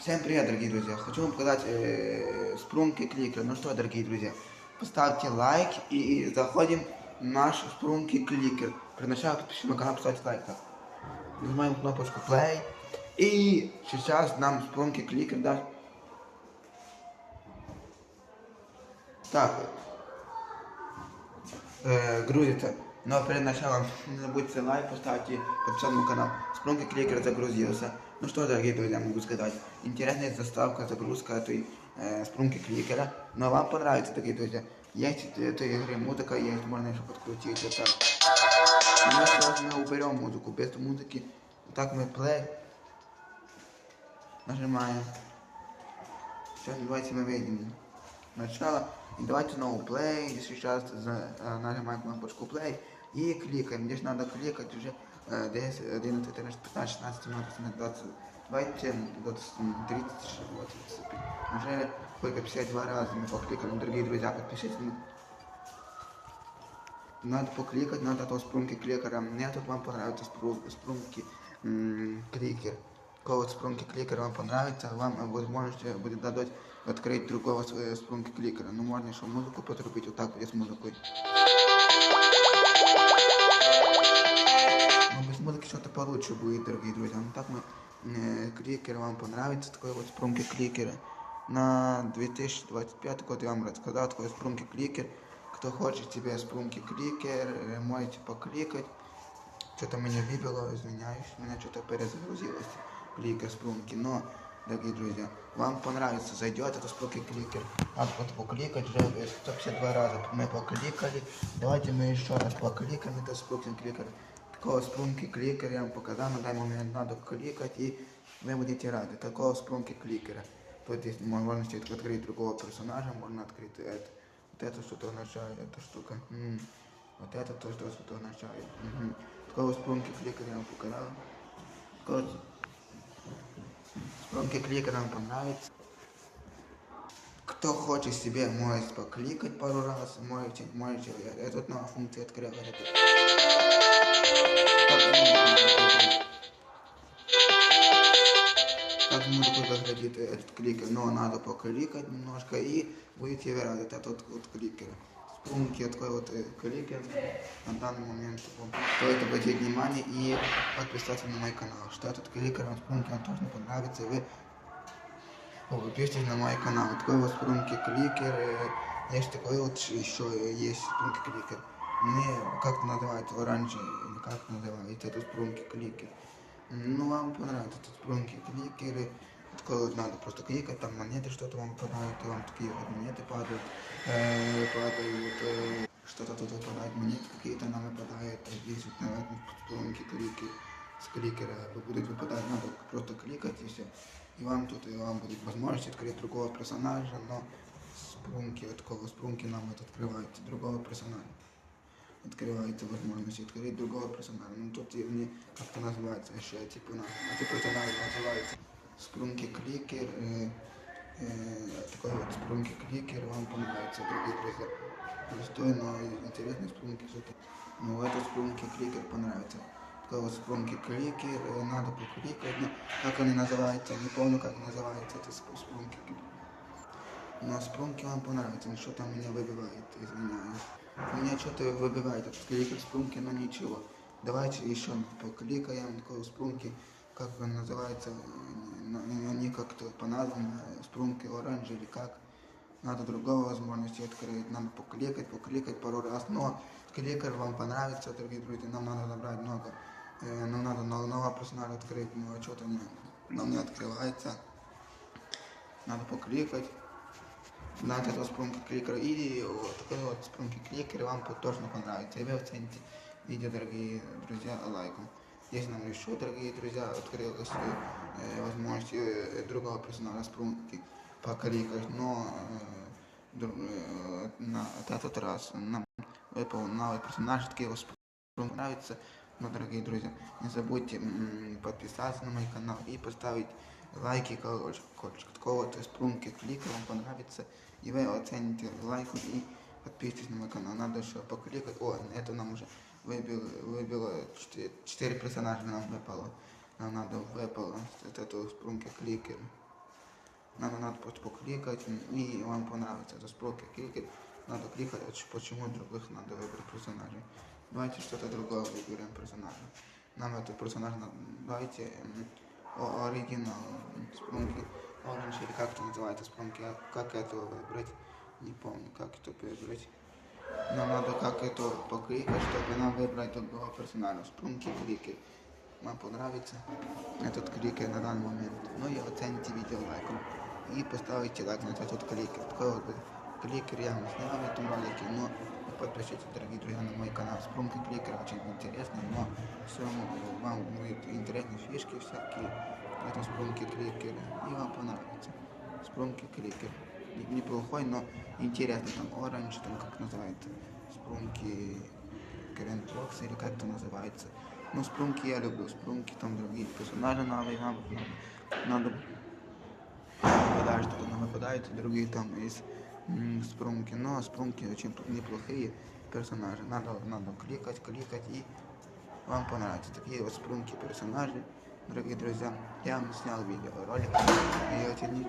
Всем привет, дорогие друзья! Хочу вам показать э, спрунки кликер. Ну что, дорогие друзья, поставьте лайк и заходим в наш спрунки кликер. Приглашаю подписчиков на канал поставить лайк. Так. Нажимаем кнопочку play. И сейчас нам спрунки кликер даст. Так. Э, грузится. Но перед началом не забудьте лайк поставить и подписаться на канал. Спрунки кликер загрузился. Ну что, дорогие друзья, могу сказать. Интересная заставка, загрузка этой э, спрунки кликера. Но вам понравится, дорогие друзья. Есть в этой игре музыка, есть, можно еще подкрутить. Так. Но сейчас мы уберем музыку. Без музыки. Так мы play. Нажимаем. Сейчас давайте мы выйдем. Начало. И давайте снова play. И сейчас э, нажимаем кнопочку play. И кликаем. Здесь надо кликать уже 10, 11, 13, 15, 16, 17, 20. Давайте 20, 30, 20. Уже сколько 52 раза мы покликали. Дорогие друзья, подпишитесь. Надо покликать, надо то спрунки кликера. Мне тут вам понравится спру- спрунки м, кликер. Код спрунки кликера вам понравится, вам э, возможность э, будет дадут открыть другого э, спрунки кликера. Ну можно еще музыку потрубить, вот так вот с музыкой. получше будет, дорогие друзья. Ну так мы э, кликер вам понравится, такой вот спрунки кликера. На 2025 год я вам рассказал такой спрунки кликер. Кто хочет себе спрунки кликер, э, можете покликать. Что-то меня выбило, извиняюсь, у меня что-то перезагрузилось кликер спрунки. Но, дорогие друзья, вам понравится, зайдет это спрунки кликер. Надо вот покликать, уже э, 152 раза мы покликали. Давайте мы еще раз покликаем это спрунки кликер. Такого спрунки кликера я вам показал, на данный момент надо кликать и вы будете рады. Такого спрунки кликера. Тут есть возможность открыть другого персонажа, можно открыть это. Вот это что-то означает, эта штука. М. Вот это то, что что-то означает. Мгм. Такого спрунки кликера я вам показал. Такого спрунки кликера вам понравится. Кто хочет себе, может покликать пару раз, можете, можете, я тут новая функция открыла. Как музыку заградит этот кликер, но надо покликать немножко и будете рады от этот вот кликер. Спрунки такой вот э, кликер на данный момент стоит обратить внимание и подписаться на мой канал. Что этот кликер вам спрунки вам тоже понравится, вы подпишитесь на мой канал. Такой вот спрунки кликер, есть такой вот еще есть спрунки кликер. Мне как оранжевый, или как называется этот спрунки кликер. Ну, вам понравится этот спрунки кликеры. Такой вот надо просто кликать, там монеты что-то вам понравится, вам такие вот монеты падают, э, падают, э, что-то тут выпадает, монеты какие-то нам выпадают, здесь вот, наверное, спрунки клики, с кликера будут выпадать, надо просто кликать и все. И вам тут, и вам будет возможность открыть другого персонажа, но спрунки, вот такого спрунки нам вот открывается, другого персонажа открывается возможность открыть другого персонажа. Ну тут и мне как-то называется еще, типа, на, это персонаж называется Спрунки Кликер. Э, э, такой вот Спрунки Кликер вам понравится, дорогие друзья. Простой, но интересный Спрунки все-таки. Ну, этот Спрунки Кликер понравится. Вот Спрунки Кликер, э, надо покликать, но как они называются, не помню, как называется это Кликер. Но спрунки вам понравится, но что там меня выбивает, извиняюсь. Меня что-то выбивает от кликер спрунки, но ничего. Давайте еще покликаем спрунки, как он называется, они как-то по назвам, э, спрунки оранж или как. Надо другого возможности открыть, надо покликать, покликать пару раз, но кликер вам понравится, дорогие друзья, нам надо набрать много. Э, Нам надо но- нового персонажа открыть, но что-то не, нам не открывается. Надо покликать. Надо этого спрунки кликера или вот такой вот спрунки кликер вам точно понравится. И вы оцените видео, дорогие друзья, лайком. Здесь нам еще, дорогие друзья, открылась э, возможность э, другого персонажа спрунки покликать, но э, э, на этот раз нам выпал новый персонаж, такие вот спрунки нравится. Но, дорогие друзья, не забудьте подписаться на мой канал и поставить лайки, колокольчик, вот спрунки клика вам понравится. И вы оцените лайком и подпишитесь на мой канал. Надо еще покликать. О, это нам уже выбило, выбило 4, персонажа нам выпало. Нам надо выпало вот эту спрунки кликер. Надо, надо просто покликать, и вам понравится. Это спроки кликать. Надо кликать, а почему других надо выбрать персонажей. Давайте что-то другое выберем персонажа. Нам этот персонаж, на- давайте оригинал, Спрунки, Оранж или как это называется, Спрунки, а как этого выбрать? Не помню, как это выбрать. Нам надо как это покликать, чтобы нам выбрать другого персонажа. Спрунки кликер. Вам понравится этот кликер на данный момент. Ну и оцените видео лайком. И поставите лайк на этот кликер. Такой вот кликер я не снял в этом ролике, но подпишитесь, дорогие друзья, на мой канал. Спрунки кликер очень интересный, но все вам будет интересные фишки всякие. Это спрунки кликер. И вам понравится. Спрунки кликер. Не- Неплохой, но интересный. Там оранж, там как называется. Спрунки Кренбокс или как это называется. Ну, спрунки я люблю. Спрунки там другие персонажи новые. Нам надо попадать, что нам выпадают другие там из спрунки. Но спрунки очень неплохие персонажи. Надо, надо кликать, кликать и вам понравится. Такие вот спрунки персонажи. Дорогие друзья, я вам снял видео ролик. И очень